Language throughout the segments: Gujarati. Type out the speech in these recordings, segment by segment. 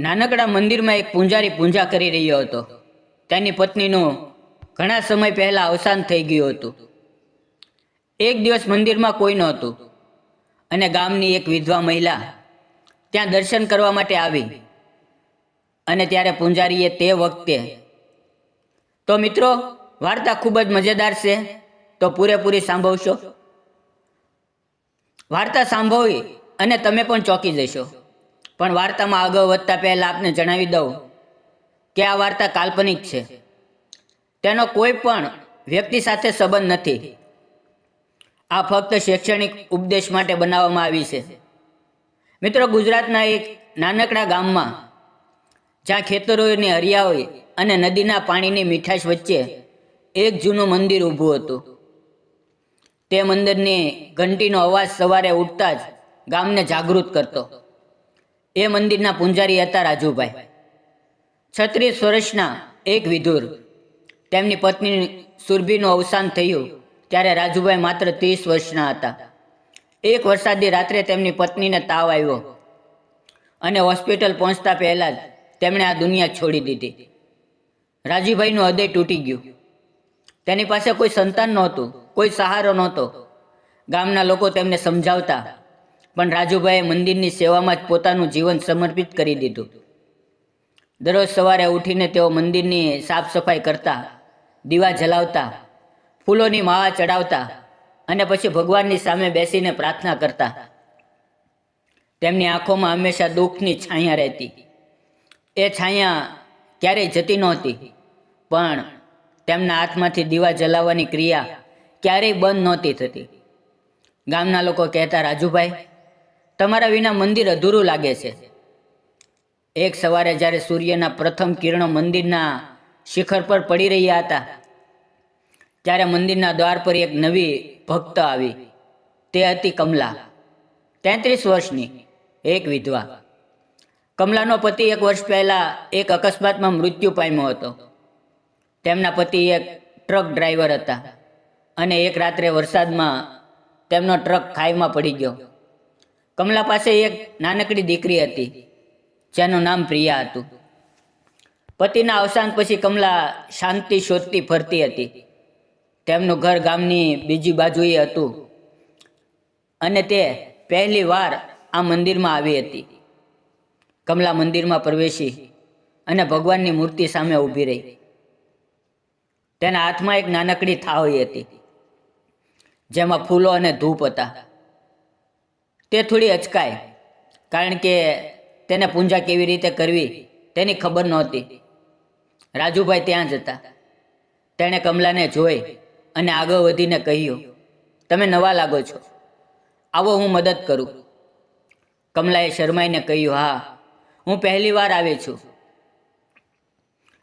નાનકડા મંદિરમાં એક પૂંજારી પૂંજા કરી રહ્યો હતો. તેની પત્નીનું ઘણા સમય પહેલા અવસાન થઈ ગયું હતું. એક દિવસ મંદિરમાં કોઈ નહોતું અને ગામની એક વિધવા મહિલા ત્યાં દર્શન કરવા માટે આવી અને ત્યારે પૂંજારીએ તે વખતે તો મિત્રો, વાર્તા ખૂબ જ મજેદાર છે, તો પૂરેપૂરી સાંભળશો? વાર્તા સાંભળવી અને તમે પણ ચોંકી જશો. પણ વાર્તામાં આગળ વધતા પહેલાં આપને જણાવી દઉં કે આ વાર્તા કાલ્પનિક છે. તેનો કોઈ પણ વ્યક્તિ સાથે સંબંધ નથી. આ ફક્ત શૈક્ષણિક ઉપદેશ માટે બનાવવામાં આવી છે. મિત્રો, ગુજરાતના એક નાનકડા ગામમાં, જ્યાં ખેતરોની હરિયાળી અને નદીના પાણીની મીઠાશ વચ્ચે એક જૂનું મંદિર ઊભું હતું. તે મંદિરની ઘંટીનો અવાજ સવારે ઉઠતા જ ગામને જાગૃત કરતો. એ મંદિરના પૂંજારી હતા રાજુભાઈ. છત્રીસ વર્ષના એક વિધુર. તેમની પત્ની સુરભીનું અવસાન થયું ત્યારે રાજુભાઈ માત્ર ત્રીસ વર્ષના હતા. એક વરસાદી રાત્રે તેમની પત્નીને તાવ આવ્યો અને હોસ્પિટલ પહોંચતા પહેલાં જ તેમણે આ દુનિયા છોડી દીધી. રાજીભાઈનું હૃદય તૂટી ગયું. તેની પાસે કોઈ સંતાન નહોતું, કોઈ સહારો નહોતો. ગામના લોકો તેમને સમજાવતા પણ રાજુભાઈએ મંદિરની સેવામાં જ પોતાનું જીવન સમર્પિત કરી દીધું. દરરોજ સવારે ઉઠીને તેઓ મંદિરની સાફ સફાઈ કરતા, દીવા જલાવતા, ફૂલોની માળા ચડાવતા અને પછી ભગવાનની સામે બેસીને પ્રાર્થના કરતા. તેમની આંખોમાં હંમેશા દુઃખની છાયા રહેતી. એ છાયા ક્યારેય જતી નહોતી, પણ તેમના હાથમાંથી દીવા જલાવવાની ક્રિયા ક્યારેય બંધ નહોતી થતી. ગામના લોકો કહેતા, રાજુભાઈ તમારા વિના મંદિર અધૂરું લાગે છે. એક સવારે જ્યારે સૂર્યના પ્રથમ કિરણો મંદિરના શિખર પર પડી રહ્યા હતા, ત્યારે મંદિરના દ્વાર પર એક નવી ભક્ત આવી. તે હતી કમલા, તેત્રીસ વર્ષની, એક વિધવા. કમલાનો પતિ એક વર્ષ પહેલા એક અકસ્માતમાં મૃત્યુ પામ્યો હતો. તેમના પતિ એક ટ્રક ડ્રાઈવર હતા અને એક રાત્રે વરસાદમાં તેમનો ટ્રક ખાઈમાં પડી ગયો. કમલા પાસે એક નાનકડી દીકરી હતી, જેનું નામ પ્રિયા હતું. પતિના અવસાન પછી કમલા શાંતિ શોધતી ફરતી હતી. તેમનું ઘર ગામની બીજી બાજુએ હતું અને તે પહેલી વાર આ મંદિરમાં આવી હતી. કમલા મંદિરમાં પ્રવેશી અને ભગવાનની મૂર્તિ સામે ઊભી રહી. તેના હાથમાં એક નાનકડી થાળી હતી, જેમાં ફૂલો અને ધૂપ હતા. તે થોડી અચકાય, કારણ કે તેને પૂંજા કેવી રીતે કરવી તેની ખબર નહોતી. રાજુભાઈ ત્યાં જ હતા. તેણે કમલાને જોઈ અને આગળ વધીને કહ્યું, તમે નવા લાગો છો. આવો હું મદદ કરું. કમલાએ શરમાઈને કહ્યું, હા, હું પહેલી વાર આવી છું.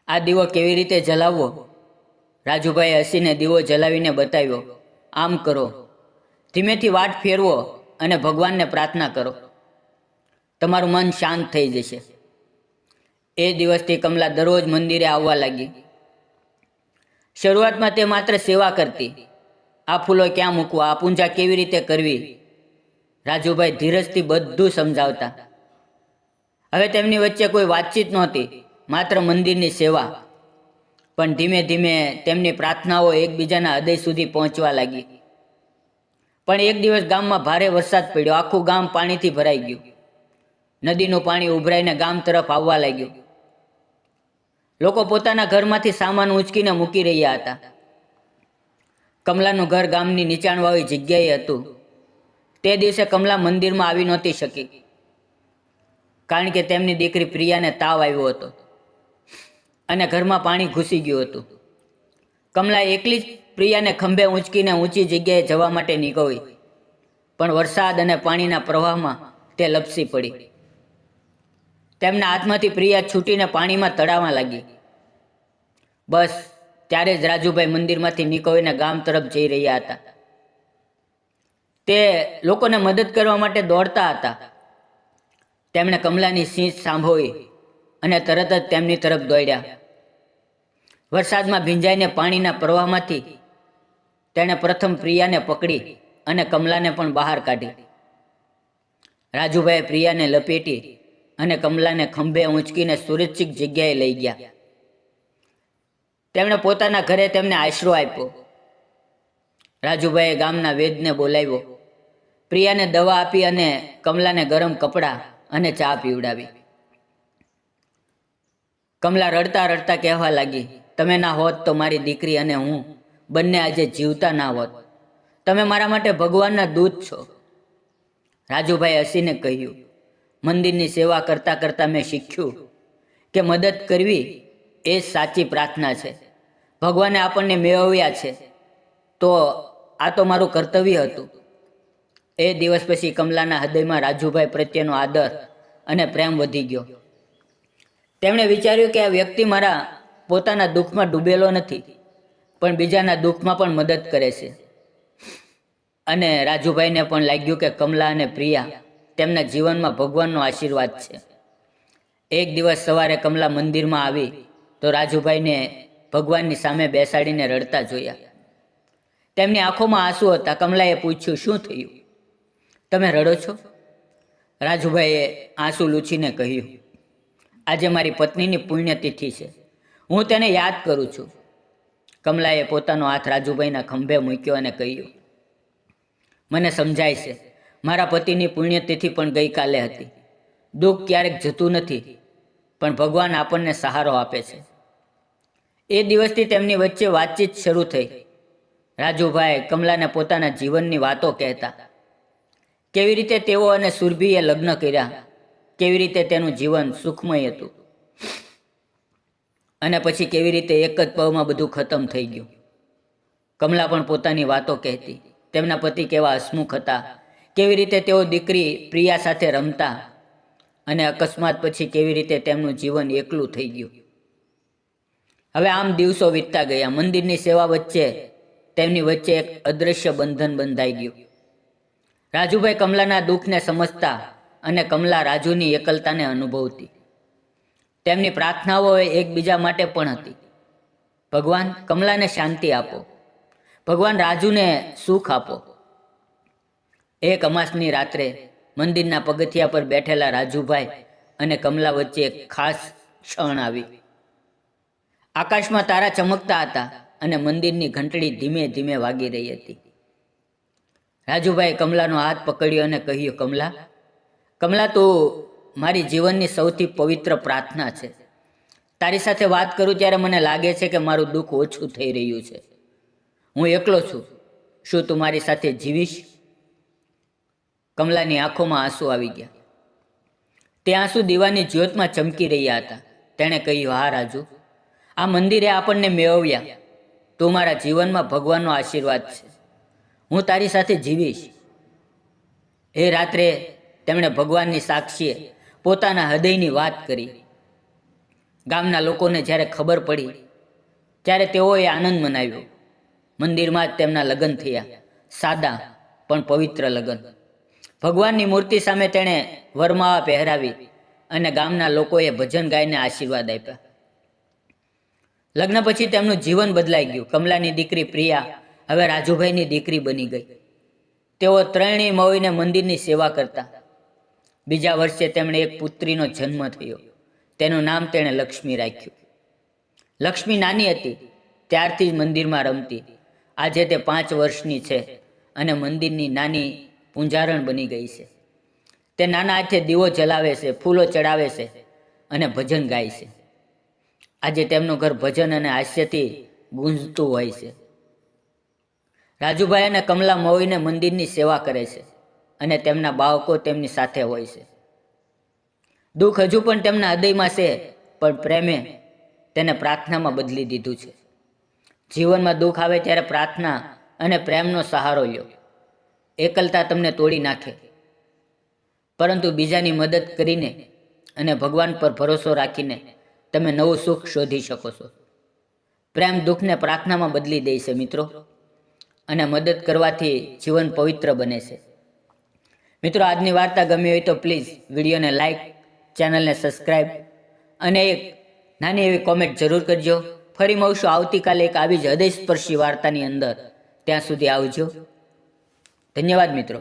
આ દીવો કેવી રીતે જલાવવો? રાજુભાઈએ હસીને દીવો જલાવીને બતાવ્યો, આમ કરો. ધીમેથી વાટ ફેરવો અને ભગવાનને પ્રાર્થના કરો. તમારું મન શાંત થઈ જશે. એ દિવસથી કમલા દરરોજ મંદિરે આવવા લાગી. શરૂઆતમાં તે માત્ર સેવા કરતી. આ ફૂલો ક્યાં મૂકવા, આ પૂંજા કેવી રીતે કરવી? રાજુભાઈ ધીરજથી બધું સમજાવતા. હવે તેમની વચ્ચે કોઈ વાતચીત નહોતી, માત્ર મંદિરની સેવા. પણ ધીમે ધીમે તેમની પ્રાર્થનાઓ એકબીજાના હૃદય સુધી પહોંચવા લાગી. પણ એક દિવસ ગામમાં ભારે વરસાદ પડ્યો. આખું ગામ પાણીથી ભરાઈ ગયું. નદીનું પાણી ઉભરાઈને ગામ તરફ આવવા લાગ્યું. લોકો પોતાના ઘરમાંથી સામાન ઉંચકીને મૂકી રહ્યા હતા. કમલાનું ઘર ગામની નીચાણવાળી જગ્યાએ હતું. તે દિવસે કમલા મંદિરમાં આવી નહોતી શકી. કારણ કે તેમની દીકરી પ્રિયાને તાવ આવ્યો હતો. અને ઘરમાં પાણી ઘૂસી ગયું હતું. કમલા એકલી જ પ્રિયાને ખંભે ઊંચકીને ઊંચી જગ્યાએ જવા માટે નીકળી. પણ વરસાદ અને પાણીના પ્રવાહમાં તે લપસી પડી. તેમના હાથમાંથી પ્રિયા છૂટીને પાણીમાં તળાવવા લાગી. બસ, ત્યારે જ રાજુભાઈ મંદિરમાંથી નીકળીને ગામ તરફ જઈ રહ્યા હતા. તે લોકોને મદદ કરવા માટે દોડતા હતા. તેમણે કમલાની સિંચ સાંભળી અને તરત જ તેમની તરફ દોડ્યા. વરસાદમાં ભીંજાઈને પાણીના પ્રવાહમાંથી તેણે પ્રથમ પ્રિયાને પકડી અને કમલાને પણ બહાર કાઢી. રાજુભાઈએ પ્રિયાને લપેટી અને કમલાને ખંભે ઊંચકીને સુરક્ષિત જગ્યાએ લઈ ગયા. તેમણે પોતાના ઘરે તેમને આશરો આપ્યો. રાજુભાઈએ ગામના વેદને બોલાવ્યો. પ્રિયાને દવા આપી અને કમલાને ગરમ કપડાં અને ચા પીવડાવી. કમલા રડતા રડતા કહેવા લાગી, તમે ના હોત તો મારી દીકરી અને હું બંને આજે જીવતા ના હોત. તમે મારા માટે ભગવાનના દૂત છો. રાજુભાઈ હસીને કહ્યું, મંદિરની સેવા કરતાં કરતાં મેં શીખ્યું કે મદદ કરવી એ સાચી પ્રાર્થના છે. ભગવાને આપણને મેળવ્યા છે. તો આ તો મારું કર્તવ્ય હતું. એ દિવસ પછી કમલાના હૃદયમાં રાજુભાઈ પ્રત્યેનો આદર અને પ્રેમ વધી ગયો. તેમણે વિચાર્યું કે આ વ્યક્તિ મારા પોતાના દુઃખમાં ડૂબેલો નથી. પણ બીજાના દુઃખમાં પણ મદદ કરે છે. અને રાજુભાઈને પણ લાગ્યું કે કમલા અને પ્રિયા તેમના જીવનમાં ભગવાનનો આશીર્વાદ છે. એક દિવસ સવારે કમલા મંદિરમાં આવી તો રાજુભાઈને ભગવાનની સામે બેસાડીને રડતા જોયા. તેમની આંખોમાં આંસુ હતા. કમલાએ પૂછ્યું, શું થયું? તમે રડો છો? રાજુભાઈએ આંસુ લૂછીને કહ્યું, આજે મારી પત્નીની પુણ્યતિથિ છે. હું તેને યાદ કરું છું. કમલાએ પોતાનો હાથ રાજુભાઈના ખંભે મૂક્યો અને કહ્યું, મને સમજાય છે, મારા પતિની પુણ્યતિથિ પણ ગઈકાલે હતી. દુઃખ ક્યારેક જતું નથી, પણ ભગવાન આપણને સહારો આપે છે. એ દિવસથી તેમની વચ્ચે વાતચીત શરૂ થઈ. રાજુભાઈ કમલાને પોતાના જીવનની વાતો કહેતા, કેવી રીતે તેઓ અને સુરભીએ લગ્ન કર્યા? કેવી રીતે તેનું જીવન સુખમય હતું? અને પછી કેવી રીતે એક જ પવમાં બધું ખતમ થઈ ગયું? કમલા પણ પોતાની વાતો કહેતી. તેમના પતિ કેવા હસમુખ હતા. કેવી રીતે તેઓ દીકરી પ્રિયા સાથે રમતા અને અકસ્માત પછી કેવી રીતે તેમનું જીવન એકલું થઈ ગયું? હવે આમ દિવસો વીતતા ગયા. મંદિરની સેવા વચ્ચે તેમની વચ્ચે એક અદૃશ્ય બંધન બંધાઈ ગયું. રાજુભાઈ કમલાના દુઃખને સમજતા અને કમલા રાજુની એકલતાને અનુભવતી. તેમની પ્રાર્થનાઓ એકબીજા માટે પણ હતી. ભગવાન કમલાને શાંતિ આપો. ભગવાન રાજુને સુખ આપો. એક અમાસની રાત્રે મંદિરના પગથિયા પર બેઠેલા રાજુભાઈ અને કમલા વચ્ચે એક ખાસ ક્ષણ આવી. આકાશમાં તારા ચમકતા હતા અને મંદિરની ઘંટડી ધીમે ધીમે વાગી રહી હતી. રાજુભાઈ કમલાનો હાથ પકડ્યો અને કહ્યું, કમલા કમલા તું મારી જીવનની સૌથી પવિત્ર પ્રાર્થના છે. તારી સાથે વાત કરું ત્યારે મને લાગે છે કે મારું દુઃખ ઓછું થઈ રહ્યું છે. હું એકલો છું. શું તું મારી સાથે જીવીશ? કમલાની આંખોમાં આંસુ આવી ગયા. તે આંસુ દીવાની જ્યોતમાં ચમકી રહ્યા હતા. તેણે કહ્યું, હા, રાજુ. આ મંદિરે આપણને મેળવ્યા. તું મારા જીવનમાં ભગવાનનો આશીર્વાદ છે. હું તારી સાથે જીવીશ. એ રાત્રે તેમણે ભગવાનની સાક્ષીએ પોતાના હૃદયની વાત કરી. ગામના લોકોને જ્યારે ખબર પડી, ત્યારે તેઓએ આનંદ મનાવ્યો. મંદિરમાં જ તેમના લગ્ન થયા. સાદા પણ પવિત્ર લગ્ન. ભગવાનની મૂર્તિ સામે તેણે વરમાવા પહેરાવી અને ગામના લોકોએ ભજન ગાઈને આશીર્વાદ આપ્યા. લગ્ન પછી તેમનું જીવન બદલાઈ ગયું. કમલાની દીકરી પ્રિયા હવે રાજુભાઈની દીકરી બની ગઈ. તેઓ ત્રણેય મળીને મંદિરની સેવા કરતા. બીજા વર્ષે તેમણે એક પુત્રીનો જન્મ થયો. તેનું નામ તેણે લક્ષ્મી રાખ્યું. લક્ષ્મી નાની હતી, ત્યારથી જ મંદિરમાં રમતી. આજે તે પાંચ વર્ષની છે અને મંદિરની નાની પૂંજારણ બની ગઈ છે. તે નાના હાથે દીવો જલાવે છે, ફૂલો ચડાવે છે અને ભજન ગાય છે. આજે તેમનું ઘર ભજન અને હાસ્યથી ગુંજતું હોય છે. રાજુભાઈ અને કમલા મોવીને મંદિરની સેવા કરે છે. અને તેમના બાળકો તેમની સાથે હોય છે. દુઃખ હજુ પણ તેમના હૃદયમાં છે, પણ પ્રેમે તેને પ્રાર્થનામાં બદલી દીધું છે. જીવનમાં દુઃખ આવે ત્યારે પ્રાર્થના અને પ્રેમનો સહારો લ્યો. એકલતા તમને તોડી નાખે. પરંતુ બીજાની મદદ કરીને અને ભગવાન પર ભરોસો રાખીને તમે નવું સુખ શોધી શકો છો. પ્રેમ દુઃખને પ્રાર્થનામાં બદલી દે છે મિત્રો. અને મદદ કરવાથી જીવન પવિત્ર બને છે. મિત્રો, આજની વાર્તા ગમી હોય તો પ્લીઝ વિડીયોને લાઇક ચેનલને સબસ્ક્રાઈબ અને એક નાની એવી કોમેન્ટ જરૂર કરજો. ફરી મળશું આવતીકાલે એક આવી જ હૃદયસ્પર્શી વાર્તાની અંદર. ત્યાં સુધી આવજો. ધન્યવાદ મિત્રો.